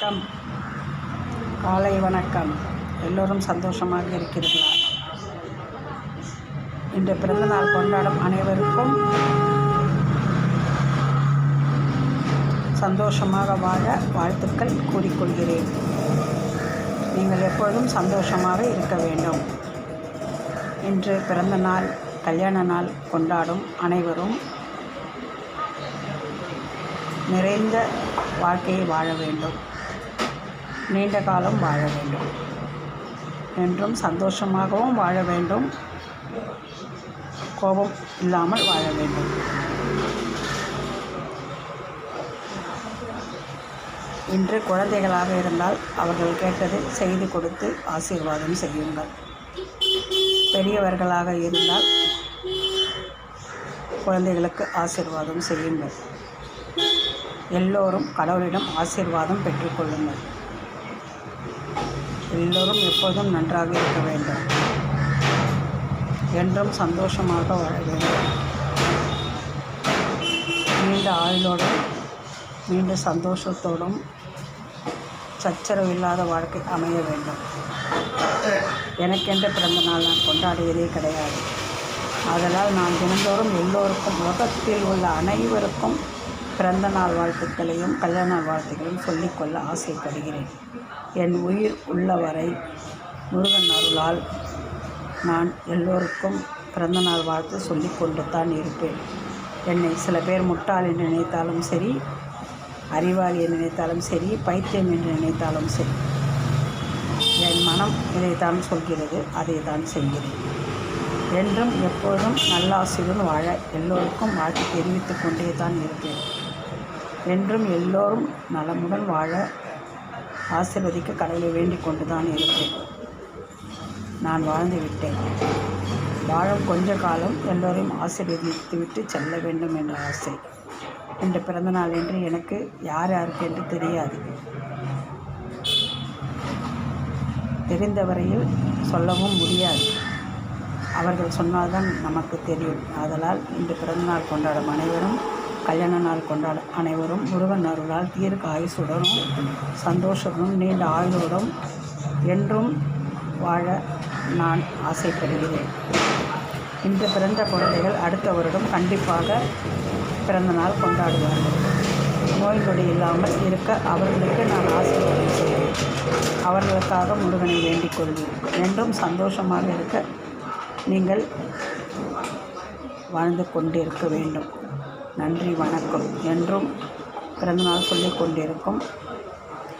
வணக்கம். காலை வணக்கம். எல்லோரும் சந்தோஷமாக இருக்கிறீர்களா? இன்று பிறந்தநாள் கொண்டாடும் அனைவருக்கும் சந்தோஷமாக வாழ வாழ்த்துக்கள் கூறிக்கொள்கிறேன். நீங்கள் எப்பொழுதும் சந்தோஷமாக இருக்க வேண்டும். இன்று பிறந்த நாள் கல்யாண நாள் கொண்டாடும் அனைவரும் நிறைந்த வாழ்க்கையை வாழ வேண்டும். நீண்ட காலம் வாழ வேண்டும். என்றும் சந்தோஷமாகவும் வாழ வேண்டும். கோபம் இல்லாமல் வாழ வேண்டும். இன்று குழந்தைகளாக இருந்தால் அவர்கள் கேட்டதை செய்து கொடுத்து ஆசீர்வாதம் செய்யுங்கள். பெரியவர்களாக இருந்தால் குழந்தைகளுக்கு ஆசீர்வாதம் செய்யுங்கள். எல்லோரும் கடவுளிடம் ஆசீர்வாதம் பெற்றுக்கொள்ளுங்கள் எல்லோரும் எப்போதும் நன்றாக இருக்க வேண்டும். என்றும் சந்தோஷமாக வாழ வேண்டும் நீண்ட ஆயுளோடும் நீண்ட சந்தோஷத்தோடும் சச்சரவு இல்லாத வாழ்க்கை அமைய வேண்டும். எனக்கென்று பிறந்த நாள் நான் கொண்டாடியதே கிடையாது. ஆதலால் நான் தினந்தோறும் எல்லோருக்கும் உலகத்தில் உள்ள அனைவருக்கும் பிறந்த நாள் வாழ்த்துக்களையும் கல்யாண நாள் வாழ்த்துக்களையும் சொல்லிக்கொள்ள ஆசைப்படுகிறேன். என் உயிர் உள்ளவரை முருகன் அருளால் நான் எல்லோருக்கும் பிறந்த நாள் வாழ்த்து சொல்லி கொண்டு தான் இருப்பேன். என்னை சில பேர் முட்டாள் என்று நினைத்தாலும் சரி அறிவாளி என்று நினைத்தாலும் சரி பைத்தியம் என்று நினைத்தாலும் சரி என் மனம் இதைத்தான் சொல்கிறது அதை தான் செய்கிறேன் என்றும் எப்போதும் நல்லாசியுடன் வாழ எல்லோருக்கும் வாழ்த்து தெரிவித்து கொண்டே தான் இருப்பேன். என்றும் எல்லோரும் நலமுடன் வாழ ஆசிர்வதிக்க கடவுளை வேண்டிக் கொண்டு தான் நான் வாழ்ந்து விட்டேன். வாழும் கொஞ்ச காலம் எல்லோரையும் ஆசீர்வதித்துவிட்டு செல்ல வேண்டும் என்ற ஆசை. இந்த பிறந்தநாள் என்று எனக்கு யார் யாருக்கு என்று தெரியாது. தெரிந்தவரையில் சொல்லவும் முடியாது. அவர்கள் சொன்னால்தான் நமக்கு தெரியும். ஆதலால் இன்று பிறந்தநாள் கொண்டாடும் அனைவரும் கல்யாண நாள் கொண்டாட அனைவரும் முருகன் அருளால் தீர்க்க ஆயுசுடனும் சந்தோஷமும் நீண்ட ஆயுளுடன் என்றும் வாழ நான் ஆசைப்படுகிறேன். இன்று பிறந்த குழந்தைகள் அடுத்த வருடம் கண்டிப்பாக பிறந்த நாள் கொண்டாடுவார்கள். நோய் நொடி இல்லாமல் இருக்க அவர்களுக்கு நான் ஆசீர்வாதம் செய்வேன் அவர்களுக்காக முருகனை வேண்டிக் கொள்வேன். என்றும் சந்தோஷமாக இருக்க நீங்கள் வாழ்ந்து கொண்டிருக்க வேண்டும். நன்றி வணக்கம் என்றும் பிறந்தநாள் சொல்லிக் கொண்டிருக்கும்